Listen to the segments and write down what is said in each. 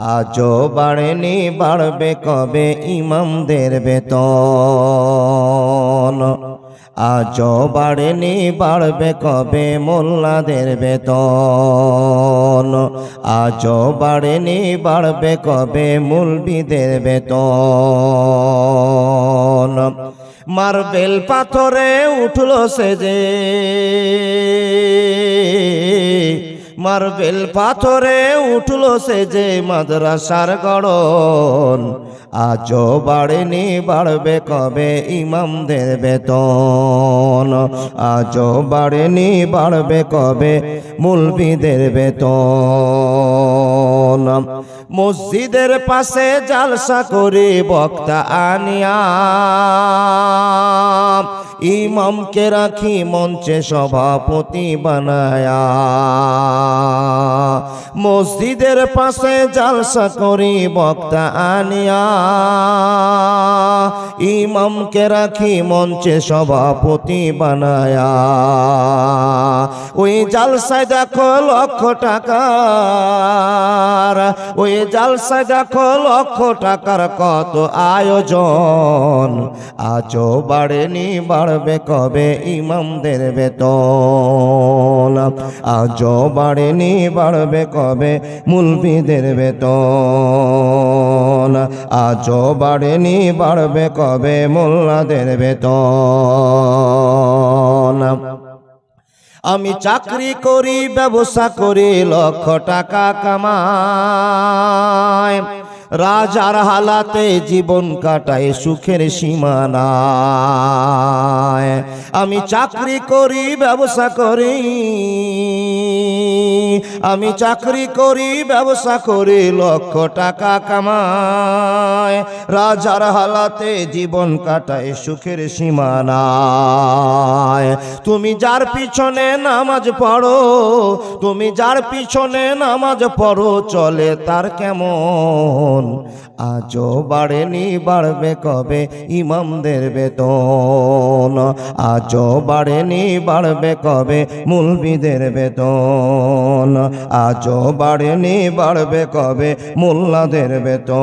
আজও বাড়েনি, বাড়বে কবে ইমামদের বেতন? আজও বাড়েনি, বাড়বে কবে মোল্লাদের বেতন? আজও বাড়েনি, বাড়বে কবে মুলবিদের বেতন? মার্বেল পাথরে উঠল সে যে মার্বেল পাথরে উঠল সে যে মাদ্রাসার গড়ন। আজও বাড়েনি, বাড়বে কবে ইমামদের বেতন? আজও বাড়েনি, বাড়বে কবে মুলবিদের বেতন? মসজিদের পাশে জালসা করে বক্তা আনিয়া ইমামকে রাখি মঞ্চে সভাপতি বানায়া। মসজিদের পাশে জালসা করি বক্তা আনিয়া। ইমামকে রাখি মঞ্চে সভাপতি বানায়া। ওই জালসায় দেখো লক্ষ টাকার, ওই জালসায় দেখো লক্ষ টাকার কত আয়োজন। আজও বাড়েনি, বাড়বে কবে ইমামদের বেতন। আজও বাড়েনি, বাড়বে কবে মুলবিদের বেতন। আজও বাড়েনি, বাড়বে কবে মোল্লাদের বেতন। আমি চাকরি করি, ব্যবসা করি, লক্ষ টাকা কামাই। রাজার হালাতে জীবন কাটায় সুখের সীমানা আমি চাকরি করি, ব্যবসা করি। আমি চাকরি করি, ব্যবসা করি, লক্ষ টাকা কামায় রাজার হালাতে জীবন কাটায় সুখের সীমানায়। তুমি যার পিছনে নামাজ পড়ো, তুমি যার পিছনে নামাজ পড়ো, চলে তার কেমন? আজও বাড়েনি, বাড়বে কবে ইমামদের বেতন? আজও বাড়েনি, বাড়বে কবে মুলবিদের বেতন? আজও বাড়েনি বাড়বে কবে মোল্লাদের বেতন।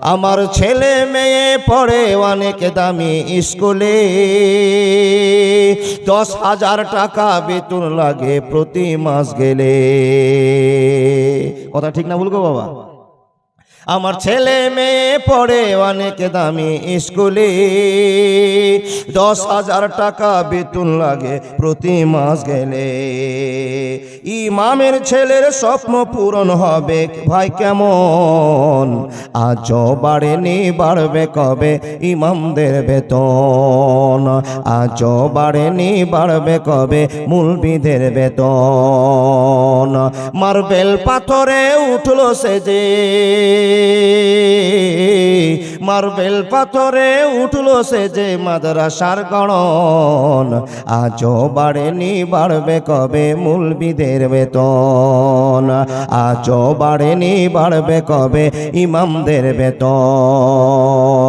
আমার ছেলে মেয়ে পড়ে অনেক দামি স্কুলে। দশ হাজার টাকা বেতন লাগে প্রতি মাস গেলে। কথা ঠিক না বলব বাবা? আমার ছেলে মেয়ে পড়ে অনেক দামি স্কুলে। দশ হাজার টাকা বেতন লাগে প্রতি মাস গেলে। ইমামের ছেলের স্বপ্ন পূরণ হবে ভাই কেমন? আজও বাড়েনি বাড়বে কবে ইমামদের বেতন? আজও বাড়েনি বাড়বে কবে মুলবিদের বেতন? মার্বেল পাথরে উঠল সে যে মার্বেল পাথরে উঠল সে যে মাদ্রাসার গণন। আজও বাড়েনি, বাড়বে কবে মুলবিদের বেতন? আজও বাড়েনি, বাড়বে কবে ইমামদের বেতন?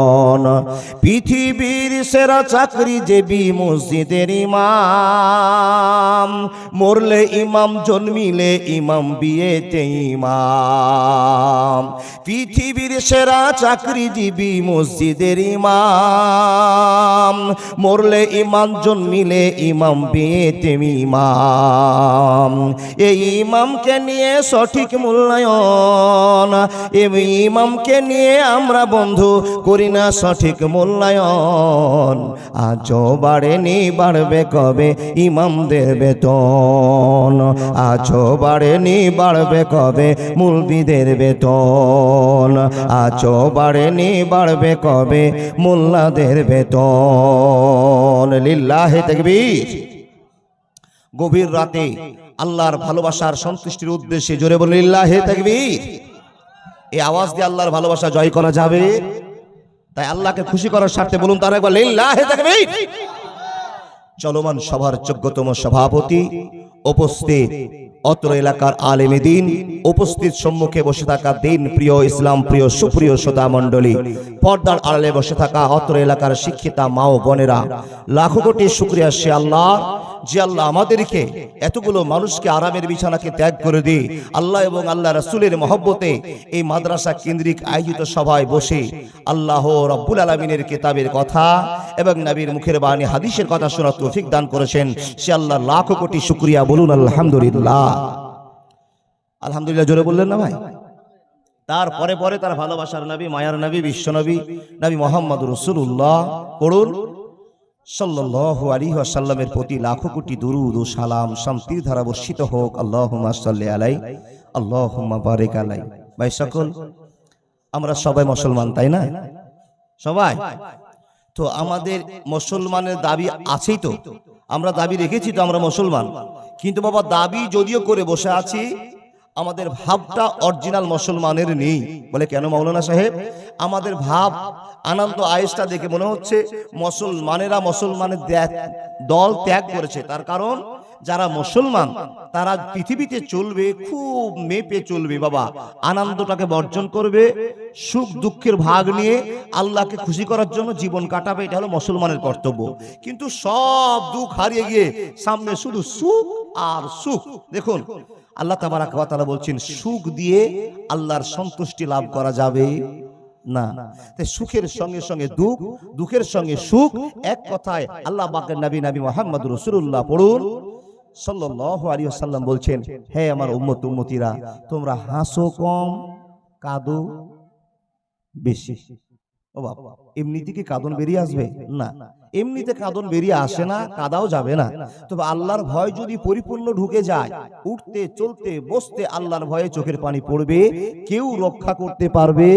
পৃথিবীর সেরা চাকরি যেবি মসজিদের ইমাম। মরলে ইমাম, জন্মিলে ইমাম, বিয়েতে ইমাম। পৃথিবীর সেরা চাকরিজীবী মসজিদের ইমাম। মরলে ইমাম, জন্মিলে ইমাম, বিয়েতে ইমাম। এই ইমামকে নিয়ে সঠিক মূল্যায়ন। এই ইমামকে নিয়ে আমরা বন্ধু করি না সঠিক মূল্যায়ন আজও বাড়েনি, বাড়বে কবে? ইমামদের বেতন। আজও বাড়েনি, বাড়বে কবে? মুলবিদের বেতন। আজও বাড়েনি, বাড়বে কবে? মোল্লাদের বেতন। লিল্লাহে দেখবীর গভীর রাতে আল্লাহর ভালোবাসার সন্তুষ্টির উদ্দেশ্যে জোরে বলে লিল্লাহে তাকবীর। এই আওয়াজ দিয়ে আল্লাহর ভালোবাসা জয় করা যাবে। তাই আল্লাহকে খুশি করার স্বার্থে বলুন তার একবার, লিল্লাহে তাকবীর! চলমান সভার যোগ্যতম সভাপতি উপস্থিত অত্র এলাকার আলেমী দিন, উপস্থিত সম্মুখে বসে থাকা দিন প্রিয় ইসলাম প্রিয় সুপ্রিয় শ্রোতা মণ্ডলী, পর্দার আড়ালে বসে থাকা অত্র এলাকার শিক্ষিতা মা ও বোনেরা, লাখো কোটি শুক্রিয়া সে আল্লাহ যে আল্লাহ আমাদেরকে এতগুলো মানুষকে আরামের বিছানাকে ত্যাগ করে দিয়ে আল্লাহ এবং আল্লাহ রাসূলের মহব্বতে এই মাদ্রাসা কেন্দ্রিক আয়োজিত সভায় বসে আল্লাহ রব্বুল আলমিনের কেতাবের কথা এবং নবীর মুখের বাণী, হাদিসের কথা শোনার তৌফিক দান করেছেন। সে আল্লাহ লাখ কোটি শুক্রিয়া বলুন, আলহামদুলিল্লাহ। আলহামদুলিল্লাহ, জোরে বললেন না ভাই? তারপরে পরে তার ভালোবাসার নবী, মায়ার নবী বিশ্বনবী নবী মোহাম্মদ রসুল্লাহ পড়ুন। সাল্লাল্লাহু আলাইহি ওয়াসাল্লামের প্রতি লাখো কোটি দুরুদ ও সালাম শান্তির ধারা বর্ষিত হোক। আল্লাহুম্মা সাল্লি আলাই আল্লাহুম্মা বারিক আলাই ভাই সকল, আমরা সবাই মুসলমান, তাই না? সবাই? তো আমাদের মুসলমানের দাবি আছেই তো। আমরা দাবি রেখেছি তো আমরা মুসলমান। কিন্তু বাবা, দাবি যদিও করে বসে আছি, আমাদের ভাবটা অরিজিনাল মুসলমানের নেই। বলে কেন মাওলানা সাহেব? আমাদের ভাব আনন্দ আয়েসটা দেখে মনে হচ্ছে মুসলমানেরা মুসলমানের দল ত্যাগ করেছে। তার কারণ যারা মুসলমান, তারা পৃথিবীতে চলবে, খুব মেপে চলবে, বাবা। আনন্দটাকে বর্জন করবে, সুখ দুঃখের ভাগ নিয়ে আল্লাহকে খুশি করার জন্য জীবন কাটাবে, এটা হলো মুসলমানের কর্তব্য। কিন্তু সব দুঃখ হারিয়ে গিয়ে সামনে শুধু সুখ আর সুখ। দেখুন, আল্লাহ তাবারাক ওয়া তাআলা বলছেন, সুখ দিয়ে আল্লাহর সন্তুষ্টি লাভ করা যাবে। না। তাই সুখের সঙ্গে সঙ্গে দুঃখ দুঃখের সঙ্গে সুখ এক কথায় আল্লাহ বাকের নবী নবী মোহাম্মদ রসুল্লাহ পড়ুন সাল্লাল্লাহু আলাইহি সাল্লাম বলছেন হে আমার উম্মত উম্মতিরা তোমরা হাসো কম কাঁদো বেশি। ও বাবা এমনিতে কি কাঁদন বেরিয়ে আসবে? না। এমনিতে কাঁদন বেরিয়ে আসে না, কাদাও যাবে না। তবে আল্লাহর ভয় যদি পরিপূর্ণ ঢুকে যায়, উঠতে, চলতে, বসতে আল্লাহর ভয়ে চোখের পানি পড়বে, কেউ রক্ষা করতে পারবে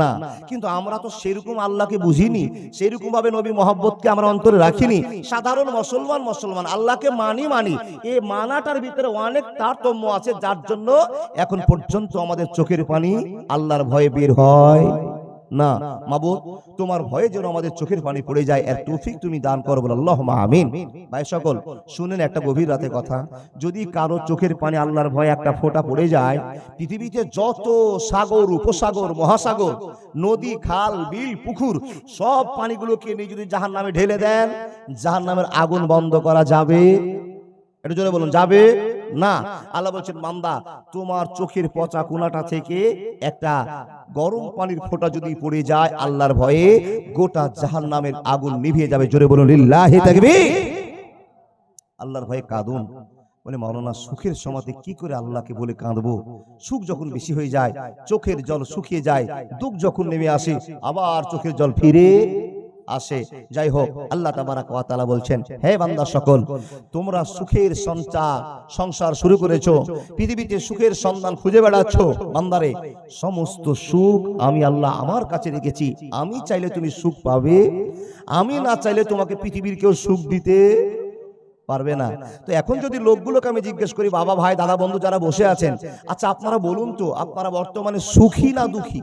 না। কিন্তু আমরা তো সেরকম আল্লাহকে বুঝিনি সেরকম ভাবে নবী মোহাব্বতকে আমরা অন্তরে রাখিনি। সাধারণ মুসলমান মুসলমান, আল্লাহকে মানি মানি। এই মানাটার ভিতরে অনেক তারতম্য আছে, যার জন্য এখন পর্যন্ত আমাদের চোখের পানি আল্লাহর ভয়ে বের হয়। না, মাবুদ, তোমার ভয়ে যেন আমাদের চোখের পানি পড়ে যায় এর তৌফিক তুমি দান করো বলে আল্লাহ আমিন। ভাই সকল, শুনেন একটা গভীর রাতে কথা, যদি কারও চোখের পানি আল্লাহর ভয়ে একটা ফোঁটা পড়ে যায়, পৃথিবীতে যত সাগর, উপসাগর, মহাসাগর, নদী, খাল, বিল, পুকুর, সব পানিগুলোকে নিয়ে যদি জাহান নামে ঢেলে দেন জাহান নামের আগুন বন্ধ করা যাবে। এটা জোরে বলুন, যাবে? না, আল্লাহ বলছেন মান্দা তোমার চোখের পচা কোনাটা থেকে একটা গরম পানির ফোঁটা যদি পড়ে যায়, আল্লাহর ভয়ে গোটা জাহান নামের আগুন নিভিয়ে যাবে। জোরে বলুন, লিল্লাহি তাকবীর। আল্লাহর ভয়ে কাঁদুন। বলে, মাওলানা, সুখের সমাতে কি করে আল্লাহকে বলে কাঁদবো? সুখ যখন বেশি হয়ে যায়, চোখের জল শুকিয়ে যায়, দুঃখ যখন নেমে আসে, আবার চোখের জল ফিরে আসে। যাই হোক আল্লাহ তাবারাক ওয়া বলছেন হে বান্দা সকল তোমরা সুখের সঞ্চার সংসার শুরু করেছ পৃথিবীতে সুখের সন্ধান খুঁজে বেড়াচ্ছ বান্দারে সমস্ত সুখ আমি আল্লাহ আমার কাছে রেখেছি আমি চাইলে তুমি সুখ পাবে আমি না চাইলে তোমাকে পৃথিবীর কেউ সুখ দিতে পারবে না। তো এখন যদি লোকগুলোকে আমি জিজ্ঞেস করি বাবা ভাই দাদা বন্ধু যারা বসে আছেন? আচ্ছা আপনারা বলুন তো আপনারা বর্তমানে সুখী না দুঃখী?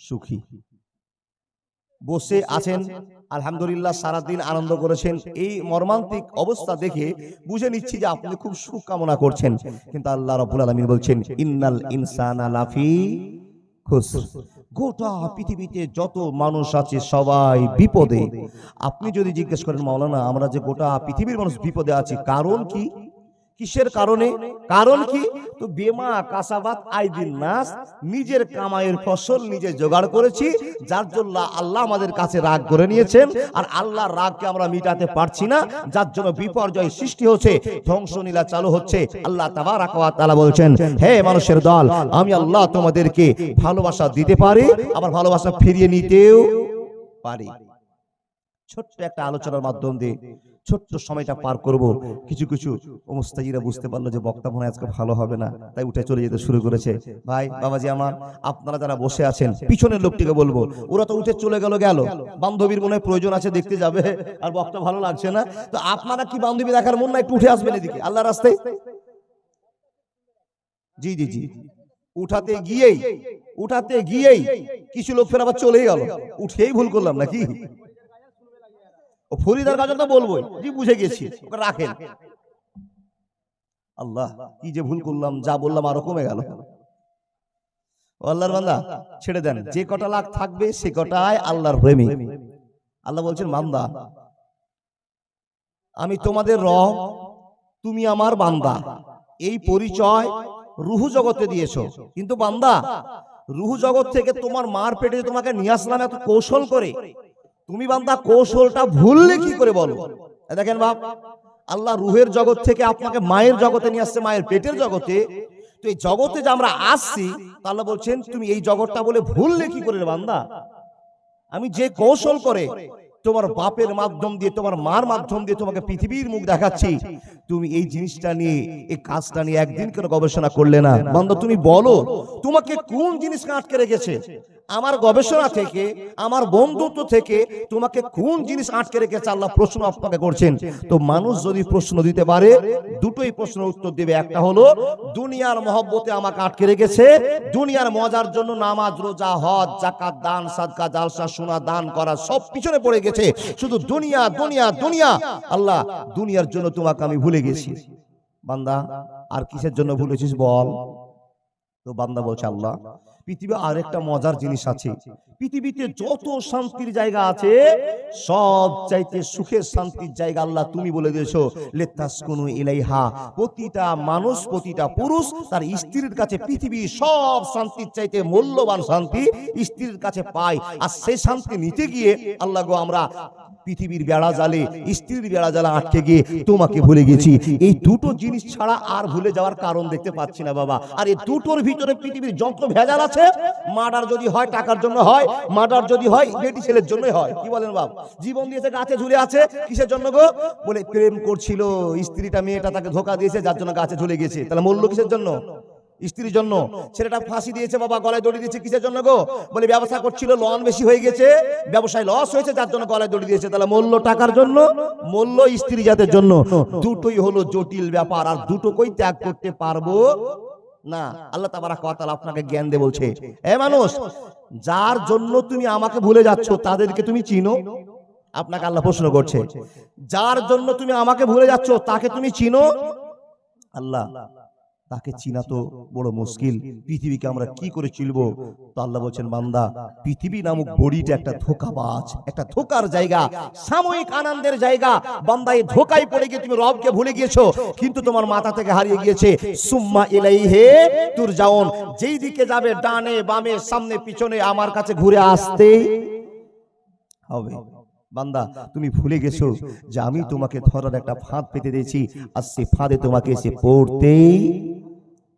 সুখী বসে আছেন। আলহামদুলিল্লাহ সারাদিন আনন্দ করেছেন। এই মর্মান্তিক অবস্থা দেখে বুঝে নিচ্ছি যে আপনি খুব সুখ কামনা করছেন। কিন্তু আল্লাহ রাব্বুল আলামিন বলছেন ইন্নাল ইনসানা লাফি খুসর গোটা পৃথিবীতে যত মানুষ আছে সবাই বিপদে। আপনি যদি জিজ্ঞেস করেন মাওলানা আমরা যে গোটা পৃথিবীর মানুষ বিপদে আছি কারণ কি? কিসের কারণে? কারণ? কি? তো বেমা কাসাবাত আইদিন নাস নিজের কামাইয়ের ফসল নিজে জোগাড় করেছি যার জন্য আল্লাহ আমাদের কাছে রাগ করে নিয়েছেন আর আল্লাহর রাগকে আমরা মিটাতে পারছি না যার জন্য বিপর্যয় সৃষ্টি হচ্ছে ধ্বংস নীলা চালু হচ্ছে। আল্লাহ তাবারাক ওয়া তাআলা বলছেন হে মানুষের দল আমি আল্লাহ তোমাদেরকে ভালোবাসা দিতে পারি আবার ভালোবাসা ফিরিয়ে নিতেও পারি। ছোট্ট একটা আলোচনার মাধ্যম দিয়ে ছোট্ট সময়টা পার করব। কিছু কিছু মুস্তাজিরা বুঝতে পারল যে বক্তা মনে আজকে ভালো হবে না, তাই উঠে চলে যেতে শুরু করেছে। ভাই, বাবাজি আমার, আপনারা যারা বসে আছেন, পিছনের লোকটিকে বলব, ওরা তো উঠে চলে গেল গেল। বান্ধবীর মনে প্রয়োজন আছে, দেখতে যাবে, আর বক্তা ভালো লাগছে না। তো আপনারা কি বান্ধবী দেখার মন না একটু উঠে আসবেন এদিকে আল্লাহ রাস্তায়। জি জি জি। উঠাতে গিয়েই উঠাতে গিয়েই কিছু লোক ফের আবার চলেই গেল। উঠেই ভুল করলাম নাকি? ফরিদার কাছে তো বলবোই জি বুঝে গেছি ওকে রাখেন। আল্লাহ কি যে ভুল করলাম যা বললাম আরও কমে গেল। আল্লাহর বান্দা ছেড়ে দেন যে কটা লাখ থাকবে সে কটাই আল্লাহর প্রেমী। আল্লাহ বলছেন আমি তোমাদের রব তুমি আমার বান্দা। এই পরিচয় রুহু জগতে দিয়েছ। কিন্তু বান্দা রুহু জগৎ থেকে তোমার মার পেটে তোমাকে নিয়ে আসলাম এত কৌশল করে তুমি বান্দা কৌশলটা ভুললে কি করে বলো? দেখেন বাপ, আল্লাহ রুহের জগৎ থেকে আপনাকে মায়ের জগতে নিয়ে আসছে, মায়ের পেটের জগতে। তো এই জগতে যে আমরা আসছি তাহলে বলছেন, তুমি এই জগৎটা বলে ভুললে কি করে বান্দা? আমি যে কৌশল করে তোমার বাপের মাধ্যম দিয়ে, তোমার মার মাধ্যম দিয়ে তোমাকে পৃথিবীর মুখ দেখাচ্ছি। তুমি এই জিনিসটা নিয়ে, এই কাজটা নিয়ে একদিন কেন গবেষণা করলে না। বান্দা তুমি বলো, তোমাকে কোন জিনিস আটকে রেখেছে? আমার গবেষণা থেকে, আমার বন্ধুত্ব থেকে তোমাকে কোন জিনিস আটকে রেখেছে? আল্লাহ প্রশ্ন আপনাকে করছেন। তো মানুষ যদি প্রশ্ন দিতে পারে, দুটোই প্রশ্নের উত্তর দেবে। একটা হলো, দুনিয়ার মহব্বতে আমাকে আটকে রেখেছে। দুনিয়ার মজার জন্য নামাজ, রোজা, হজ জাকাত দান, সাদকা, জালসা, সোনা, দান করা সব পিছনে পড়ে গেছে। শুধু দুনিয়া দুনিয়া দুনিয়া। আল্লাহ, দুনিয়ার জন্য তোমাকে আমি ভুলে গেছি। বান্দা, আর কিসের জন্য ভুলেছিস বল? তো বান্দা বলছে, আল্লাহ পৃথিবী আরেকটা মজার জিনিস আছে। পৃথিবীতে যত শান্তির জায়গা আছে সব চাইতে সুখের শান্তির জায়গা আল্লাহ তুমি বলে দিয়েছ লেতাসকুনু ইলাইহা। প্রতিটা মানুষ প্রতিটা পুরুষ তার স্ত্রীর কাছে পৃথিবী সব শান্তির চাইতে মূল্যবান শান্তি স্ত্রীর কাছে পায়। আর সেই শান্তি নিতে গিয়ে আল্লাহ গো আমরা পৃথিবীর বেড়া জালে, স্ত্রীর বেড়া জালে আটকে গিয়ে তোমাকে ভুলে গেছি। এই দুটো জিনিস ছাড়া আর ভুলে যাওয়ার কারণ দেখতে পাচ্ছি না বাবা। আর এই দুটোর ভিতরে পৃথিবীর যন্ত্র ভেজাল আছে। মার্ডার যদি হয়, টাকার জন্য হয়, মার্ডার যদি হয় বেটি ছেলের জন্যই হয়। কি বলেন বাবা জীবন দিয়েছে, গাছে ঝুলে আছে। কিসের জন্য গো? বলে প্রেম করছিল স্ত্রীটা, মেয়েটা তাকে ধোকা দিয়েছে, যার জন্য গাছে ঝুলে গেছে। তাহলে মূল্য কিসের জন্য? স্ত্রীর জন্য। ছেলেটা ফাঁসি দিয়েছে, বাবা গলায় দড়ি দিয়েছে, কিসের জন্য গো? বলে ব্যবসা করছিল লন বেশি হয়ে গেছে, ব্যবসায় লস হয়েছে, যার জন্য গলায় দড়ি দিয়েছে। তাহলে মূল্য টাকার জন্য? মূল্য স্ত্রী জাতের জন্য। দুটোই হলো জটিল ব্যাপার, আর দুটোকেই ত্যাগ করতে পারব না। আল্লাহ ওয়া তাআলা আপনাকে জ্ঞান দে বলছে, এ মানুষ, যার জন্য তুমি আমাকে ভুলে যাচ্ছ, তাদেরকে তুমি চিনো? আপনাকে আল্লাহ প্রশ্ন করছে, যার জন্য তুমি আমাকে ভুলে যাচ্ছ, তাকে তুমি চিনো? আল্লাহ তাকে চিনা তো বড় মুশকিল। পৃথিবীকে আমরা কি করে চিনব? তো আল্লাহ বলছেন বান্দা পৃথিবী নামক বড়িটা একটা ধোকাবাজ একটা ধোকার জায়গা। সাময়িক আনন্দের জায়গা। বান্দা এই ধোকায় পড়ে গিয়ে তুমি রবকে ভুলে গিয়েছো। কিন্তু তোমার মাথা থেকে হারিয়ে গিয়েছে সুম্মা ইলাইহে তুর যাওন যেই দিকে যাবে ডানে বামে সামনে পিছনে আমার কাছে ঘুরে আসতেই হবে। বান্দা, তুমি ভুলে গেছো যে আমি তোমাকে ধরার একটা ফাঁদ পেতে দিয়েছি, আর সে ফাঁদে তোমাকে এসে পড়তেই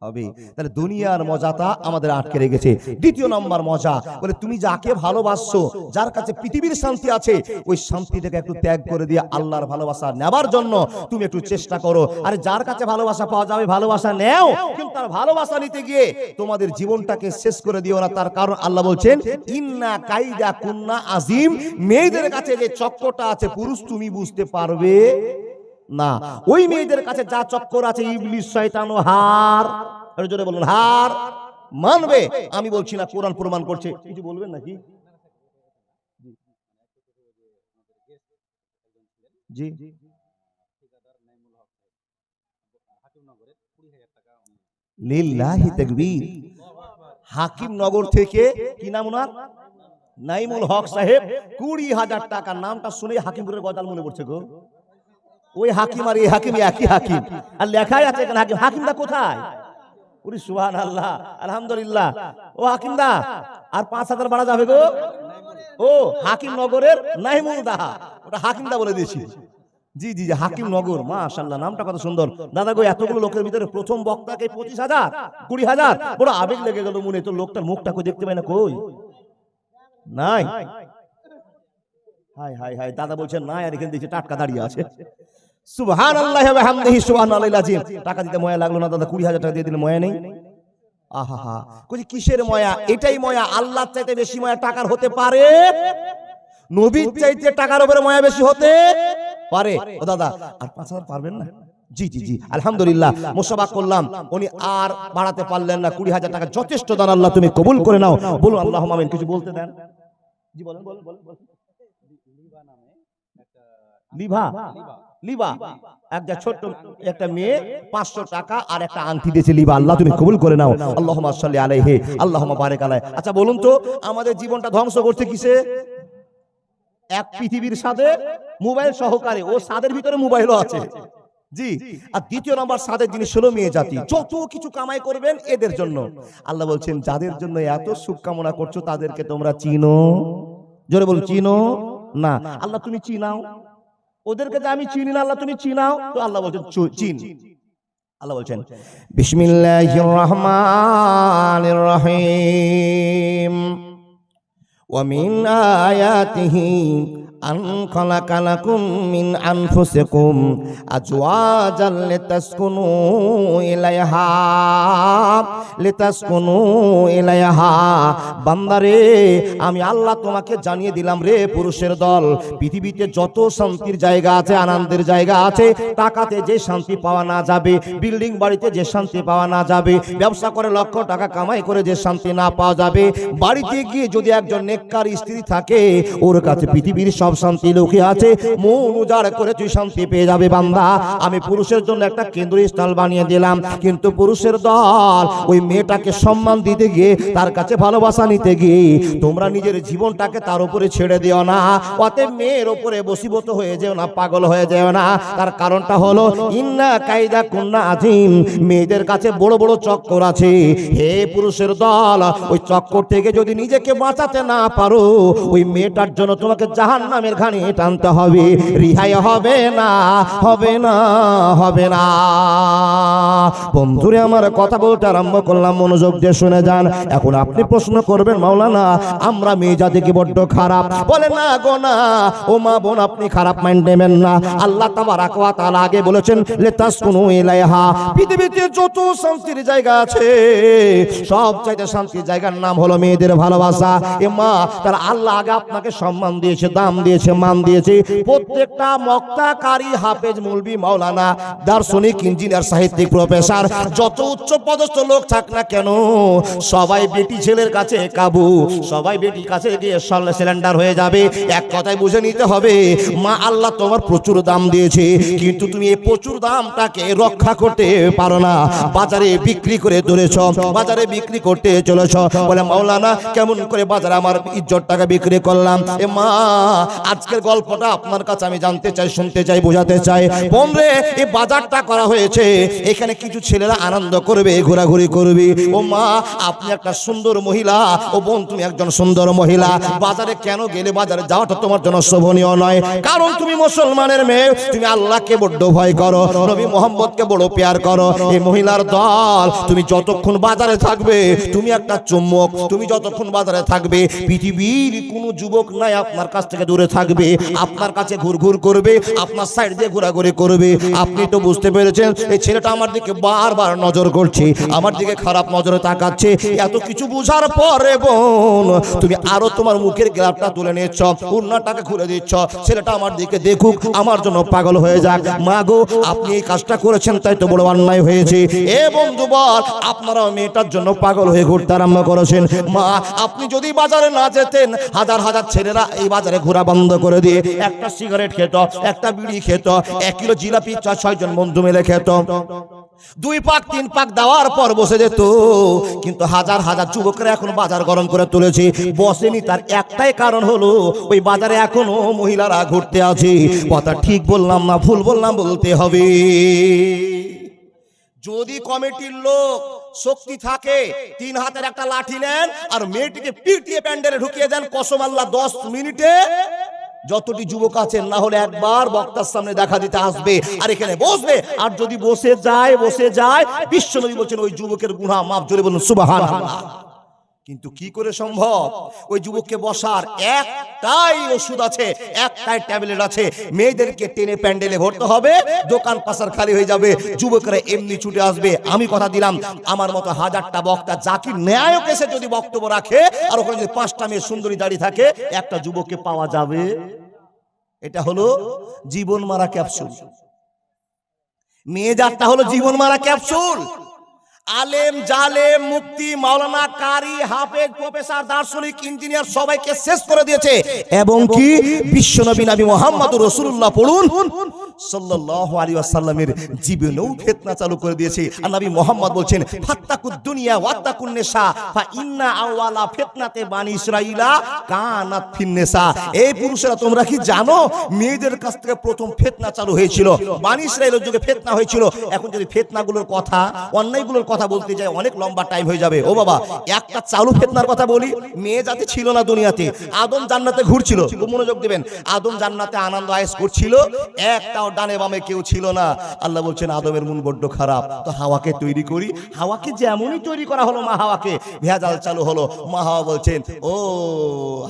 হবে। তাহলে দুনিয়ার মজাটা আমাদের আটকে রেখেছে। দ্বিতীয় নম্বর মজা। বলে তুমি যাকে ভালোবাসছো যার কাছে পৃথিবীর শান্তি আছে ওই শান্তিটাকে একটু ত্যাগ করে দিয়ে আল্লাহর ভালোবাসা নেবার জন্য তুমি একটু চেষ্টা করো। আরে যার কাছে ভালোবাসা পাওয়া যাবে ভালোবাসা নেও। কিন্তু তার ভালোবাসা নিতে গিয়ে তোমাদের জীবনটাকে শেষ করে দিও না। তার কারণ আল্লাহ বলছেন ইন্না কাইদা কুন্না আজিম। মেয়েদের কাছে যে চক্করটা আছে পুরুষ তুমি বুঝতে পারবে। না। ওই মেয়েদের কাছে যা চক্কর আছে ইবলিশ শয়তান ও হার। জোরে বলুন হার মানবে? আমি বলছি না কোরআন প্রমাণ করছে। কিছু বলবেন নাকি? জি। লিল্লাহি তাকবীর। হাকিম নগর থেকে কি নাম ওনার? নাইমুল হক সাহেব। কুড়ি হাজার টাকা। নামটা শুনে হাকিমপুরের গজাল মনে পড়ছে গো। ওই হাকিম আর এই হাকিম একই হাকিম। আর লেখাই আছে এখানে হাকিম। হাকিমদা কোথায়? উরি সুহান আল্লাহ আলহামদুলিল্লাহ। ও হাকিমদা, আর পাঁচ হাজার বাড়া যাবে গো। ও, হাকিম নগরের নাইমুল দাহা। ওটা হাকিমদা বলে দিয়েছি। জি জি হাকিম নগর মাশাল্লাহ নামটা কত সুন্দর। দাদা গো, এতগুলো লোকের ভিতরে প্রথম বক্তাকে পঁচিশ হাজার, কুড়ি হাজার। বড় আবেগ লেগে গেল মনে তো লোকটার মুখটা কই দেখতে পাই না কই? নাই? হাই হাই হাই দাদা বলছেন নাই, আর এখানে দেখছি টাটকা দাঁড়িয়ে আছে। আল্লাহ টাকার হতে পারে? জি জি জি, আলহামদুলিল্লাহ মোসাবাক করলাম। উনি আর বাড়াতে পারলেন না, কুড়ি হাজার টাকা যথেষ্ট দান আল্লাহ তুমি কবুল করে নাও। বলুন আল্লাহ কিছু বলতে দেন। লিভা লিবা একটা ছোট্ট একটা মেয়ে পাঁচশো টাকা আর একটা আংটি দিয়েছে লিবা আল্লাহ তুমি কবুল করে নাও। আল্লাহ সাল্লি আলাইহে। আল্লাহ বারেক আলাই আচ্ছা বলুন তো আমাদের জীবনটা ধ্বংস করছে কিসে? এক পৃথিবীর সাথে মোবাইল সহকারে। ও সাদের ভিতরে মোবাইলও আছে। জি। আর দ্বিতীয় নম্বর সাদের জিনিস হলো মেয়ে জাতি যত কিছু কামাই করবেন এদের জন্য। আল্লাহ বলছেন যাদের জন্য এত সুখ কামনা করছ তাদেরকে তোমরা চিনো? জোরে বল চিনো? না। আল্লাহ তুমি চিনাও। ওদেরকে যে আমি চিনি না, আল্লাহ তুমি চিনাও, তো আল্লাহ বলছেন চিন। আল্লাহ বলছেন, বিসমিল্লাহির রহমানির রহিম। ومن آياته أن خلق لكم من أنفسكم أزواجا لتسكنوا إليها لتسكنوا إليها বান্দারে আমি আল্লাহ তোমাকে জানিয়ে দিলাম রে পুরুষের দল পৃথিবীতে যত শান্তির জায়গা আছে আনন্দের জায়গা আছে টাকাতে যে শান্তি পাওয়া না যাবে বিল্ডিং বাড়িতে যে শান্তি পাওয়া না যাবে ব্যবসা করে লক্ষ টাকা কামাই করে যে শান্তি না পাওয়া যাবে বাড়িতে গিয়ে যদি একজন নেককার স্ত্রী থাকে, ওর কাছে পৃথিবীর সব শান্তি লুকিয়ে আছে। মন উজাড় করে তুই শান্তি পেয়ে যাবে বান্দা। আমি পুরুষের জন্য একটা কেন্দ্রীয় স্থল বানিয়ে দিলাম। কিন্তু পুরুষের দল, ওই মেয়েটাকে সম্মান দিতে গিয়ে, তার কাছে ভালোবাসা নিতে গিয়ে, তোমরা নিজের জীবনটাকে তার উপরে ছেড়ে দিও না। অতএব মেয়ের উপরে বসীভূত হয়ে যেও না, পাগল হয়ে যেও না। তার কারণটা হলো, ইন্না কায়দা কন্যা আজিম, মেয়েদের কাছে বড় বড় চক্কর আছে। হে পুরুষের দল, ওই চক্কর থেকে যদি নিজেকে বাঁচাতে না পারো, ওই মেয়েটার জন্য তোমাকে জাহান নামের ঘানি টানতে হবে। রিহাই হবে না হবে না হবে না। বন্ধুরে, আমার কথা বলতে আরম্ভ করলাম, মনোযোগ দিয়ে শুনে যান। এখন আপনি প্রশ্ন করবেন, মাওলানা, আমরা মেয়ে জাতিকে বড্ড খারাপ? বলে, না গো, না। ও মা বোন, আপনি খারাপ মাইন্ড নেবেন না। আল্লাহ তাবারাক ওয়া তাআলা আগে বলেছেন, লিতাসকুনু ইলাইহা। পৃথিবীতে যত শান্তির জায়গা আছে সব চাইতে শান্তির জায়গার নাম হলো মেয়েদের ভালোবাসা। এ মা তার আল্লাহ আগে আপনাকে সম্মান দিয়েছে, দাম দিয়েছে, মান দিয়েছে। প্রত্যেকটা মক্তাকারী হাফেজ মুলবি মাওলানা, দার্শনিক, ইঞ্জিনিয়ার, সাহিত্যিক, প্রফেসর, যত উচ্চ পদস্থ লোক থাক না কেন, সবাই বেটি ছেলের কাছে কাবু, সবাই বেটির কাছে গিয়ে সিলিন্ডার হয়ে যাবে। এক কথায় বুঝে নিতে হবে, মা আল্লাহ তোমার প্রচুর দাম দিয়েছে, কিন্তু তুমি এই প্রচুর দামটাকে রক্ষা করতে পারো না। বাজারে বিক্রি করে ধরেছ, বাজারে বিক্রি করতে চলেছ। বলে, মাওলানা, কেমন করে বাজারে আমার ইজ্জতটাকে বিক্রি করলাম। এ মা, আজকের গল্পটা আপনার কাছে আমি জানতে চাই, শুনতে চাই, বোঝাতে চাই। বোন রে এই বাজারটা করা হয়েছে। এখানে কিছু ছেলেরা আনন্দ করবে, ঘোরাঘুরি করবে। ও মা, আপনি একটা সুন্দর মহিলা। ও বোন, তুমি একজন সুন্দর মহিলা। বাজারে কেন গেলে বাজারে যাওয়াটা তোমার জন্য শোভনীয় নয়। কারণ তুমি মুসলমানের মেয়ে। তুমি আল্লাহকে বড্ড ভয় করো, নবী মোহাম্মদকে বড় পেয়ার করো। এই মহিলার দল, তুমি যতক্ষণ বাজারে থাকবে, তুমি একটা চুম্বক। তুমি যতক্ষণ বাজারে থাকবে পৃথিবীর কোনো যুবক নাই আপনার কাছ থেকে দূরে থাকবে। আপনার কাছে ঘুরঘুর করবে, আপনার সাইড দিয়ে ঘোরাঘুরি করবে। আপনি তো বুঝতে পেরেছেন, এই ছেলেটা আমার দিকে বারবার নজর করছে, আমার দিকে খারাপ নজরে তাকাচ্ছে। এত কিছু বুঝার পরে বোন, তুমি আরও তোমার মুখের গ্লাভটা তুলে নিচ্ছ উন্নাটাকে খুলে দিচ্ছ। ছেলেটা আমার দিকে দেখুক, আমার জন্য পাগল হয়ে যাক। মা গো, আপনি এই কাজটা করেছেন, তাই তো বড় অন্যায় হয়েছে। এ বন্ধু বল আপনারা মেয়েটার জন্য পাগল হয়ে ঘুরতে আরম্ভ করেছেন। মা, আপনি যদি বাজারে না যেতেন হাজার হাজার ছেলেরা এই বাজারে ঘোরা বন্ধ করে দিয়ে একটা সিগারেট খেত, একটা বিড়ি খেত, এক কিলো জিলাপি চার ছয়জন বন্ধু মিলে খেত। দুই পাক, তিন পাক দেওয়ার পর বসে যেত। কিন্তু হাজার হাজার যুবকরা এখন বাজার গরম করে তুলেছে। বসেনি তার একটাই কারণ হলো, ওই বাজারে এখনও মহিলারা ঘুরতে আছে। কথা ঠিক বললাম না, ভুল বললাম, বলতে হবে। যদি কমিটির লোক শক্তি থাকে। তিন হাতের একটা লাঠি নেন আর মেয়েটিকে পিটিয়ে প্যান্ডেলে ঢুকিয়ে দেন। কসম আল্লাহ, দশ মিনিটে যতটি যুবক আছেন, না হলে একবার বক্তার সামনে দেখা দিতে আসবে আর এখানে বসবে। আর যদি বসে যায় বসে যায়, বিশ্বনবী বলছেন, ওই যুবকের গুণা মাপ জোরে বলুন সুবাহান কিন্তু কি করে সম্ভব? ওই যুবককে বসার একটাই ওষুধ আছে একটাই ট্যাবলেট আছে। মেয়েদেরকে টেনে প্যান্ডেলে ভরতে হবে দোকান পাশার খালি হয়ে যাবে যুবকরা এমনি ছুটে আসবে। আমি কথা দিলাম আমার মতো হাজারটা বক্তা জাকির ন্যায়ক এসে যদি বক্তব্য রাখে আর ওখানে যদি পাঁচটা মেয়ে সুন্দরী দাঁড়িয়ে থাকে একটা যুবককে পাওয়া যাবে? এটা হলো জীবন মারা ক্যাপসুল। মেয়ে জাতটা হলো জীবন মারা ক্যাপসুল। আলেম, জালেম মুক্তি মাওলানা, কারি, হাফেজ, প্রফেসর, দার্শনিক, ইঞ্জিনিয়ার সবাইকে শেষ করে দিয়েছে। এবং কি? বিশ্বনবী নবী মোহাম্মদ রসুল্লাহ পড়ুন। ওয়াসাল্লামের জীবনেও ফিতনা চালু করে দিয়েছে। আর নবী মোহাম্মদ বলছেন কথা বলতে যাই, অনেক লম্বা টাইম হয়ে যাবে। ও বাবা, একটা চালু ফিতনার কথা বলি, মেয়ে জাতি ছিল না দুনিয়াতে, আদম জান্নাতে ঘুরছিল। মনোযোগ দিবেন। আদম জান্নাতে আনন্দ আয়েস করছিল একটাও ডানে বামে কেউ ছিল না। আল্লাহ বলছেন, আদমের মন বড্ড খারাপ। তো হাওয়াকে তৈরি করি। হাওয়াকে যেমনই তৈরি করা হলো মা হাওয়াকে, ভেজাল চালু হলো। মা হাওয়া বলছেন, ও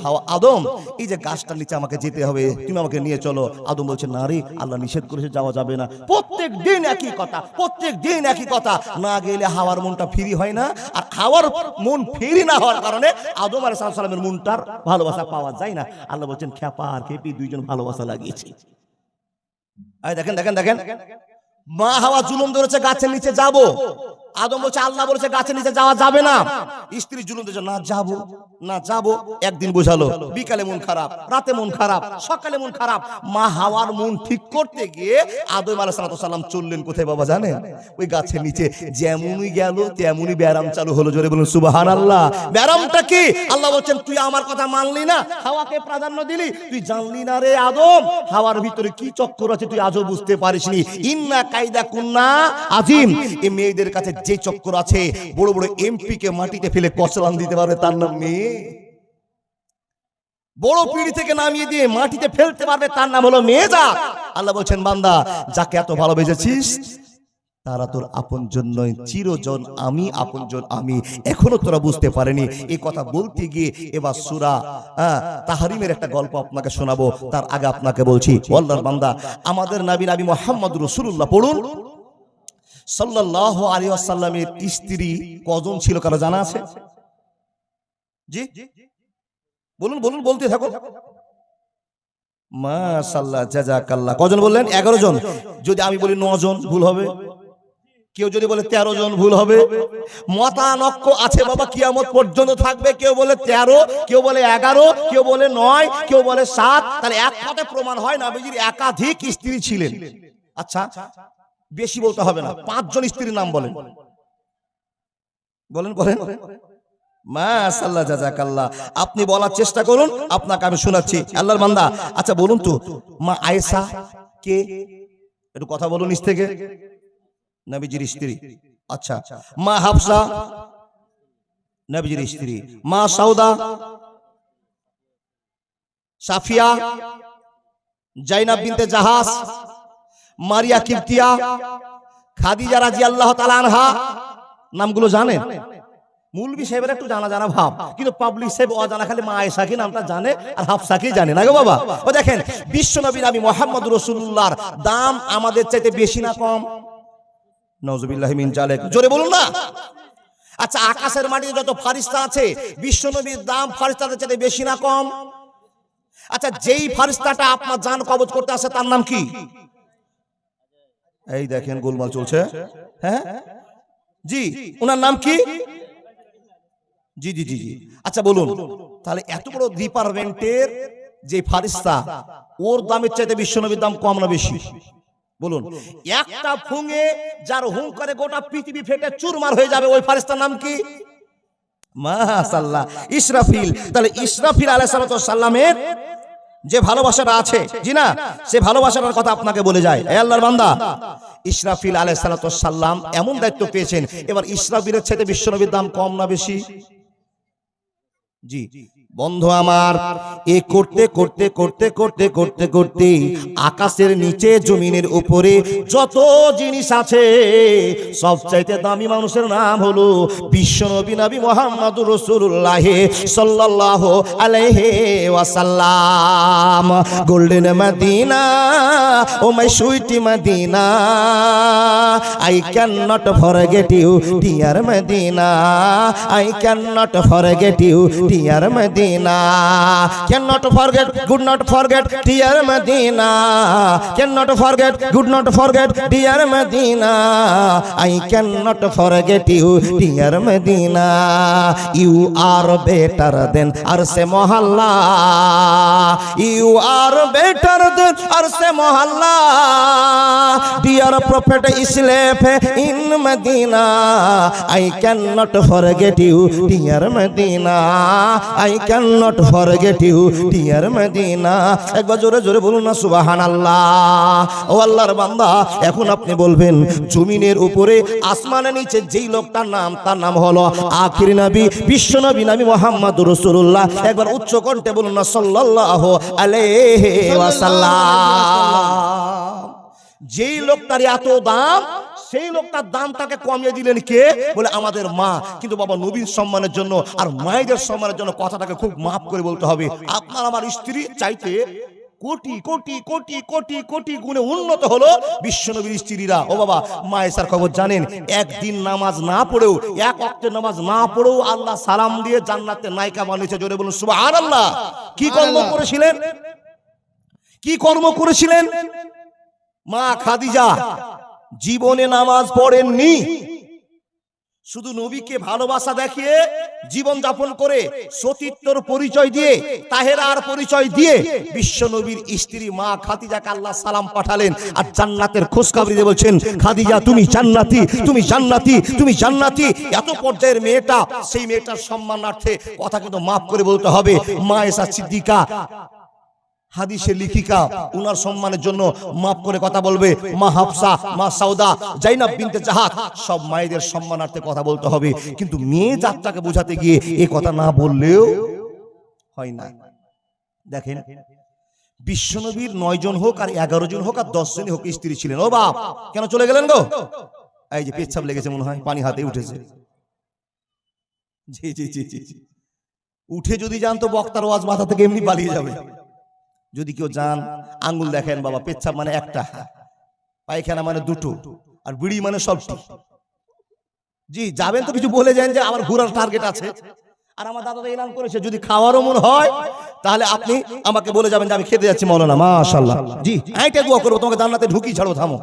হাওয়া, আদম, এই যে গাছটার নিচে আমাকে যেতে হবে, তুমি আমাকে নিয়ে চলো। আদম বলছে না রে, আল্লাহ নিষেধ করেছে, যাওয়া যাবে না। প্রত্যেক দিন একই কথা, প্রত্যেক দিন একই কথা। না গেলে হাওয়ার মনটা ফ্রি হয় না, আর হাওয়ার মন ফ্রি না হওয়ার কারণে আদম আর সালামের মনটার ভালোবাসা পাওয়া যায় না। আল্লাহ বলছেন, খ্যাপা আর খেপি দুইজন ভালোবাসা লাগিয়েছে। দেখেন দেখেন দেখেন। মা হাওয়া জুলুম ধরেছে গাছের নিচে যাব। আদম বলছে, আল্লাহ বলেছে, গাছের নিচে যাওয়া যাবে না। স্ত্রী জুলুম ধরেছে না, যাব না যাব। একদিন বোঝালো, বিকালে মন খারাপ, রাতে মন খারাপ, সকালে মন খারাপ। মা হাওয়ার মন ঠিক করতে গিয়ে আদম আলাহ সালাম চললেন কোথায় বাবা জানেন? ওই গাছের নিচে। যেমনই গেল, তেমনই ব্যারাম চালু হলো, জোরে বলুন সুবাহান আল্লাহ ব্যারামটা কি? আল্লাহ বলছেন, তুই আমার কথা মানলি না, হাওয়াকে প্রাধান্য দিলি। তুই জানলি না রে আদম, হাওয়ার ভিতরে কি চক্কর আছে তুই আজও বুঝতে পারিসনি। ইন্না কায়দা কুন্না আজিম। এই মেয়েদের কাছে যে চক্কর আছে বড় বড় এমপি কে মাটিতে ফেলে কচলান দিতে পারবে তার নাম মেয়ে বড় পিড়ি থেকে নামিয়ে দিয়ে মাটিতে ফেলতে পারবে তার নাম হলো মেয়েজা। আল্লাহ বলছেন বান্দা যাকে এত ভালোবেসেছিস তারা তোর আপনজন নয় চিরজন আমি আপনজন আমি। এখনও তোরা বুঝতে পারেনি। এই কথা বলতে গিয়ে এবার সুরা হ্যাঁ, তাহারিমের একটা গল্প আপনাকে শোনাবো। তার আগে আপনাকে বলছি আল্লাহর বান্দা আমাদের নাবি নাবি মোহাম্মদ রসুল্লাহ পড়ুন। সাল্লাল্লাহু আলাইহি ওয়াসাল্লামের স্ত্রী কজন ছিল কারও জানা আছে? জি বলুন বলুন, বলতে থাকুন। মাশাল্লাহ জাজাকাল্লাহ কজন বললেন? এগারো জন। যদি আমি বলি জন, ভুল হবে। কেউ যদি বলে তেরো জন, ভুল হবে। মতানক্য আছে বাবা, কিয়ামত পর্যন্ত থাকবে। কেউ বলে তেরো, কেউ বলে এগারো, কেউ বলে নয়, কেউ বলে সাত। তাহলে এক কথা প্রমাণ হয় নাবিজির একাধিক স্ত্রী ছিলেন। আচ্ছা বেশি বলতে হবে না। পাঁচজন স্ত্রীর নাম বলেন। বলেন বলেন। আপনি বলার চেষ্টা করুন, আপনাকে আমি শোনাচ্ছি। আল্লাহর বান্দা আচ্ছা বলুন তো, মা আয়েশা কে? একটু কথা বলুন নিচ থেকে। নবীজির স্ত্রী। আচ্ছা মা হাফসা? নবীজির স্ত্রী। মা সাউদা? সাফিয়া? জাইনাব বিনতে জাহাজ? মারিয়া কিপ্তিয়া খাদিজা রাদিয়াল্লাহু তাআলা আনহা, নামগুলো জানেন মূলবি সাহেবের একটু জানা জানা ভাব, কিন্তু পাবলিক সাহেব অজানা, খালি মা আয়েশাকে নামটা জানে আর হাফসাকে জানে? না গো বাবা? ও দেখেন, বিশ্ব নবী নবী মোহাম্মদ রসুল্লাহর দাম আমাদের চাইতে বেশি না কম? নজবিল্লাহ মিন জালেক। জোরে বলুন না। আচ্ছা আকাশের মাটিতে যত ফারিস্তা আছে, বিশ্ব নবীর দাম ফারিস্তাদের চাইতে বেশি না কম? আচ্ছা যেই ফারিস্তাটা আপনার জান কবজ করতে আসে, তার নাম কি? এই দেখেন গোলমাল চলছে। হ্যাঁ? জি। ওনার নাম কি? জি জি জি জি আচ্ছা বলুন। তাহলে এত বড় ডিপার্টমেন্টের যে ফারিস্তা ওর দামের চাইতে বিশ্বনবীর দাম কম না বেশি? বলুন। একটা ফুঙে যার হুঙ্কারে গোটা পৃথিবী ফেটে চুরমার হয়ে যাবে। ওই ফারিস্তার নাম কি? মাশাল্লাহ ইসরাফিল তাহলে ইসরাফিল আলাইহিস সালামের যে ভালোবাসাটা আছে, জি না? সে ভালোবাসাটার কথা আপনাকে বলে যায়। এ আল্লাহর বান্দা, ইসরাফিল আলাইহিস সালাম এমন দায়িত্ব পেয়েছেন। এবার ইসরাফিলের ছেলে বিশ্বনবীর দাম কম না বেশি? জি। বন্ধু আমার, এ করতে করতে করতে করতে করতে করতে আকাশের নিচে, জমিনের উপরে যত জিনিস আছে, সবচাইতে দামি মানুষের নাম হলো বিশ্ব নবী মোহাম্মদ রসুল্লাহ সাল্লাহ আলাইহি ওয়াসাল্লাম। Golden Medina oh my sweet Medina I can not for forget you dear Medina I can not forget you dear Medina Medina. Cannot forget, good not forget, dear Medina. Cannot forget, good not forget, dear Medina. I cannot forget you, dear Medina. You are better than Arse Mohalla. You are better than Arse Mohalla. Dear Prophet Islam in Medina. I cannot forget you, dear Medina. I cannot forget you, dear Medina. একবার জোরে জোরে বলুন না সুবাহান আল্লাহ ও আল্লাহর বান্দা এখন আপনি বলবেন জমিনের উপরে আসমানের নিচে যেই লোকটার নাম তার নাম হলো আখির নবী বিশ্ব নবী নবী মোহাম্মদ রসুল্লাহ একবার উচ্চ কণ্ঠে বলুন না সাল্লাল্লাহু আলাইহি ওয়াসাল্লাম যেই লোকটার এত দাম, সেই লোকটার দাম তাকে কমিয়ে দিলেন কে? বলে আমাদের মা। কিন্তু বাবা নবীন সম্মানের জন্য আর মায়েদের সম্মানের জন্য কথাটাকে খুব মাফ করে বলতে হবে। আপনার আমার স্ত্রী চাইতে কোটি কোটি কোটি কোটি কোটি গুণে উন্নত হলো বিশ্বনবীর স্ত্রীরা। ও বাবা মায়েসার খবর জানেন, একদিন নামাজ না পড়েও, এক অক্টের নামাজ না পড়েও আল্লাহ সালাম দিয়ে জান্নাতে নায়িকা বানিয়েছে। জোরে বলুন সুবাহ আল্লাহ কি কর্ম করেছিলেন? কি কর্ম করেছিলেন? মা খাদিজা, জীবনে নামাজ পড়েননি। শুধু নবীকে ভালোবাসা দেখিয়ে জীবন যাপন করে সতীত্বর পরিচয় দিয়ে, তাহেরার পরিচয় দিয়ে বিশ্ব নবীর স্ত্রী মা খাদিজাকে আল্লাহ সালাম পাঠালেন আর জান্নাতের খোঁজখবরি দিয়ে বলছেন, খাদিজা, তুমি জান্নাতি তুমি জান্নাতি তুমি জান্নাতি। এত পর্যায়ের মেয়েটা, সেই মেয়েটার সম্মানার্থে কথা কিন্তু মাফ করে বলতে হবে। মা এসা সিদ্দিকা হাদিসের লিখিকা উনার সম্মানের জন্য মাফ করে কথা বলবে। মা হাফসা মা সাউদা জাইনাব বিনতে জাহাদ সব মায়েদের সম্মানার্থে কথা বলতে হবে। কিন্তু মেয়ে যাত্রাকে বোঝাতে গিয়ে এ কথা না বললেও হয় না। দেখেন বিশ্বনবীর নয় জন হোক আর এগারো জন হোক আর দশ জনই হোক স্ত্রী ছিলেন। ও বাপ কেন চলে গেলেন গো? এই যে পেচ্ছাপ লেগেছে মনে হয় পানি হাতে উঠেছে। জি জি জি জি জি। উঠে যদি যান তো বক্তার ওয়াজ মাথা থেকে এমনি পালিয়ে যাবে। যদি কেউ যান আঙ্গুল দেখেন বাবা পেচ্ছাপ মানে একটা পায়খানা মানে দুটো। আর বিড়ি মানে সবটি। জি যাবেন তো কিছু বলে যান যে আমার ঘুরার টার্গেট আছে। আর আমার দাদা এলান করেছে যদি খাওয়ারও মন হয় তাহলে আপনি আমাকে বলে যাবেন যে আমি খেতে যাচ্ছি মৌলানা মাশাল্লাহ জি আইটা দোয়া করব তোমাকে জান্নাতে ঢুকি ছাড়ো থামো।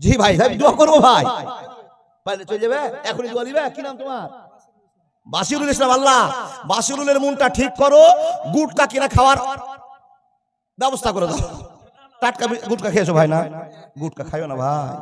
জি ভাই ভাই দোয়া করব ভাই। পাইলে চলে যাবে এখনই দোয়া দিবে কি নাম তোমার? বাসিরুল ইসলাম আল্লাহ। বাসিরুলের মনটা ঠিক করো গুটটা কিনা খাওয়ার ব্যবস্থা করে দাও। টাটকা গুটকা খেয়েছো ভাই না? গুটকা খাইও না ভাই।